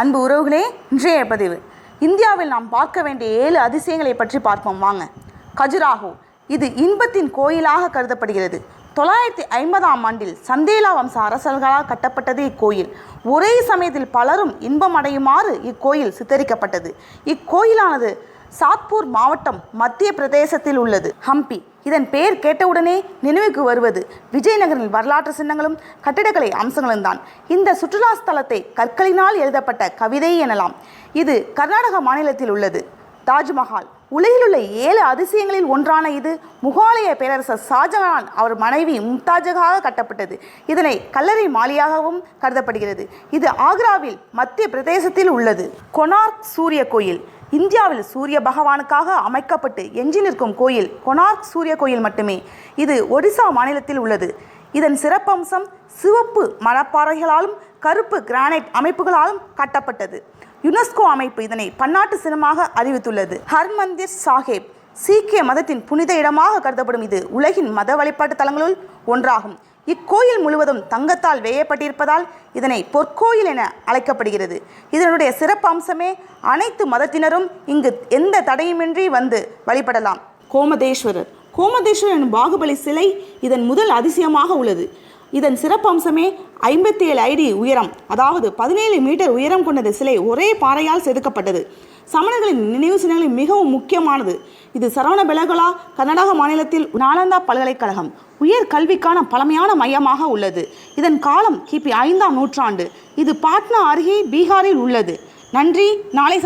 அன்பு உறவுகளே இன்றைய பதிவு. இந்தியாவில் நாம் பார்க்க வேண்டிய ஏழு அதிசயங்களை பற்றி பார்ப்போம். வாங்க. கஜுராஹோ இது இன்பத்தின் கோயிலாக கருதப்படுகிறது. தொள்ளாயிரத்தி ஐம்பதாம் ஆண்டில் சந்தேலா வம்ச அரசர்களால் கட்டப்பட்டது இக்கோயில். ஒரே சமயத்தில் பலரும் இன்பம் அடையுமாறு இக்கோயில் சித்தரிக்கப்பட்டது. இக்கோயிலானது சாத்பூர் மாவட்டம் மத்திய பிரதேசத்தில் உள்ளது. ஹம்பி. இதன் பெயர் கேட்டவுடனே நினைவுக்கு வருவது. விஜயநகரின் வரலாற்று சின்னங்களும் கட்டிடக்கலை அம்சங்களும் தான். இந்த சுற்றுலா ஸ்தலத்தை கற்களினால் எழுதப்பட்ட கவிதை எனலாம். இது கர்நாடக மாநிலத்தில் உள்ளது. தாஜ்மஹால். உலகிலுள்ள ஏழு அதிசயங்களில் ஒன்றான இது முகாலய பேரரசர் ஷாஜஹான் அவர் மனைவி மும்தாஜகாக கட்டப்பட்டது. இதனை கல்லறை மாலியாகவும் கருதப்படுகிறது. இது ஆக்ராவில் மத்திய பிரதேசத்தில் உள்ளது. கொனார்க் சூரிய கோயில். இந்தியாவில் சூரிய பகவானுக்காக அமைக்கப்பட்டு எஞ்சி நிற்கும் கோயில் கொனார்க் சூரிய கோயில் மட்டுமே. இது ஒடிசா மாநிலத்தில் உள்ளது. இதன் சிறப்பம்சம் சிவப்பு மணப்பாறைகளாலும் கருப்பு கிரானைட் அமைப்புகளாலும் கட்டப்பட்டது. யுனெஸ்கோ அமைப்பு இதனை பன்னாட்டு சின்னமாக அறிவித்துள்ளது. ஹர்மந்திர் சாஹேப் சீக்கிய மதத்தின் புனித இடமாக கருதப்படும் இது உலகின் மத வழிபாட்டு தலங்களுள் ஒன்றாகும். இக்கோயில் முழுவதும் தங்கத்தால் வேயப்பட்டிருப்பதால் இதனை பொற்கோயில் என அழைக்கப்படுகிறது. இதனுடைய சிறப்பு அம்சமே அனைத்து மதத்தினரும் இங்கு எந்த தடையுமின்றி வந்து வழிபடலாம். கோமதேஸ்வரர். கோமதேஸ்வரர் எனும் பாகுபலி சிலை இதன் முதல் அதிசயமாக உள்ளது. இதன் சிறப்பம்சமே ஐம்பத்தி ஏழு ஐடி உயரம் அதாவது பதினேழு மீட்டர் உயரம் கொண்டது சிலை ஒரே பாறையால் செதுக்கப்பட்டது. சமணர்களின் நினைவு சின்னங்களில் மிகவும் முக்கியமானது. இது சரவண பெலகலா கர்நாடக மாநிலத்தில் நாலந்தா பல்கலைக்கழகம் உயர் கல்விக்கான பழமையான மையமாக உள்ளது. இதன் காலம் கிபி ஐந்தாம் நூற்றாண்டு. இது பாட்னா அருகே பீகாரில் உள்ளது. நன்றி. நாளை